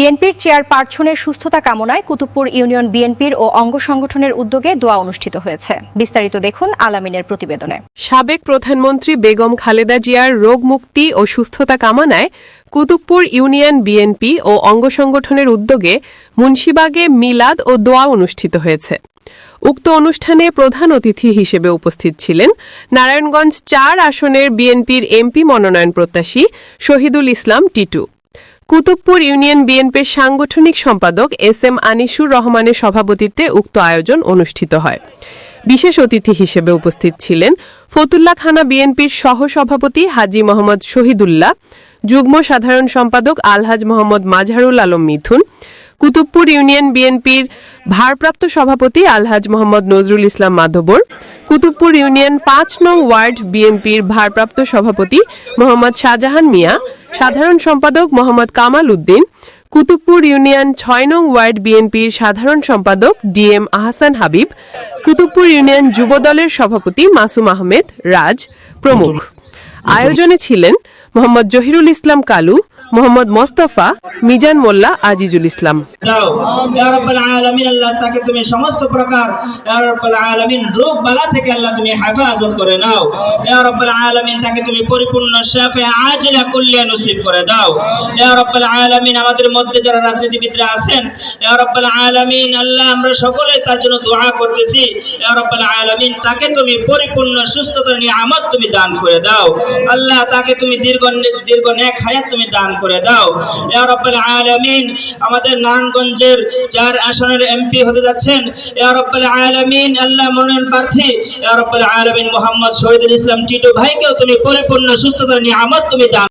বিএনপির চেয়ারপারসনের সুস্থতা কামনায় কুতুবপুর ইউনিয়ন বিএনপির ও অঙ্গ সংগঠনের উদ্যোগে দোয়া অনুষ্ঠিত হয়েছে। বিস্তারিত দেখুন আলামিনের প্রতিবেদনে। সাবেক প্রধানমন্ত্রী বেগম খালেদা জিয়ার রোগ মুক্তি ও সুস্থতা কামনায় কুতুবপুর ইউনিয়ন বিএনপি ও অঙ্গ সংগঠনের উদ্যোগে মুন্সিবাগে মিলাদ ও দোয়া অনুষ্ঠিত হয়েছে। উক্ত অনুষ্ঠানে প্রধান অতিথি হিসেবে উপস্থিত ছিলেন নারায়ণগঞ্জ চার আসনের বিএনপির এমপি মনোনয়ন প্রত্যাশী শহীদুল ইসলাম টিটু। কুতুবপুর ইউনিয়ন বিএনপির সাংগঠনিক সম্পাদক এস এম আনিসুর রহমানের সভাপতিত্বে উক্ত আয়োজন অনুষ্ঠিত হয়। বিশেষ অতিথি হিসেবে উপস্থিত ছিলেন ফতুল্লা খানা বিএনপির সহ সভাপতি হাজি মোহাম্মদ শহীদুল্লাহ, যুগ্ম সাধারণ সম্পাদক আলহাজ মোহাম্মদ মাজহারুল আলম মিথুন, কুতুবপুর ইউনিয়ন বিএনপির ভারপ্রাপ্ত সভাপতি আলহাজ মোহাম্মদ নজরুল ইসলাম মাধবর কুতুবপুর ইউনিয়ন পাঁচ নং ওয়ার্ড বিএনপির ভারপ্রাপ্ত সভাপতি মোহাম্মদ শাহজাহান মিয়া সাধারণ সম্পাদক মোহাম্মদ কামাল উদ্দিন কুতুবপুর ইউনিয়ন ছয় নং ওয়ার্ড বিএনপির সাধারণ সম্পাদক ডিএম আহসান হাবিব কুতুবপুর ইউনিয়ন যুবদলের সভাপতি মাসুম আহমেদ রাজ প্রমুখ। আয়োজনে ছিলেন মোহাম্মদ জহিরুল ইসলাম কালু মোহাম্মদ মোস্তফা, মিজান মোল্লা, আজিজুল ইসলাম। আল্লাহ তাকে তুমি সমস্ত প্রকার আলামিন, রোগ বালা থেকে আল্লাহ তুমি হেফাজত করে নাও। রাব্বাল তাকে তুমি পরিপূর্ণ শাফে আজিলা কুল্লিয়া নসিব করে দাও। রাব্বাল আলামিন, আমাদের মধ্যে যারা রাজনীতিবিদরা আছেন রাব্বাল আলামিন, আল্লাহ আমরা সকলে তার জন্য দোয়া করতেছি। রাব্বাল আলামিন, তাকে তুমি পরিপূর্ণ সুস্থতার নিয়ামত তুমি দান করে দাও। আল্লাহ তাকে তুমি দীর্ঘ দীর্ঘ নেক হায়াত তুমি দান করে দাও। ইয়া রাব্বাল আলামিন, আমাদের নারায়ণগঞ্জের চার আসনের এমপি হতে যাচ্ছেন। ইয়া রাব্বাল আলামিন, আল্লাহ মনোনয়ন প্রার্থী। ইয়া রাব্বাল আলামিন মোহাম্মদ শহীদুল ইসলাম টিটু ভাইকেও তুমি পরিপূর্ণ সুস্থতার নিয়ামত তুমি দান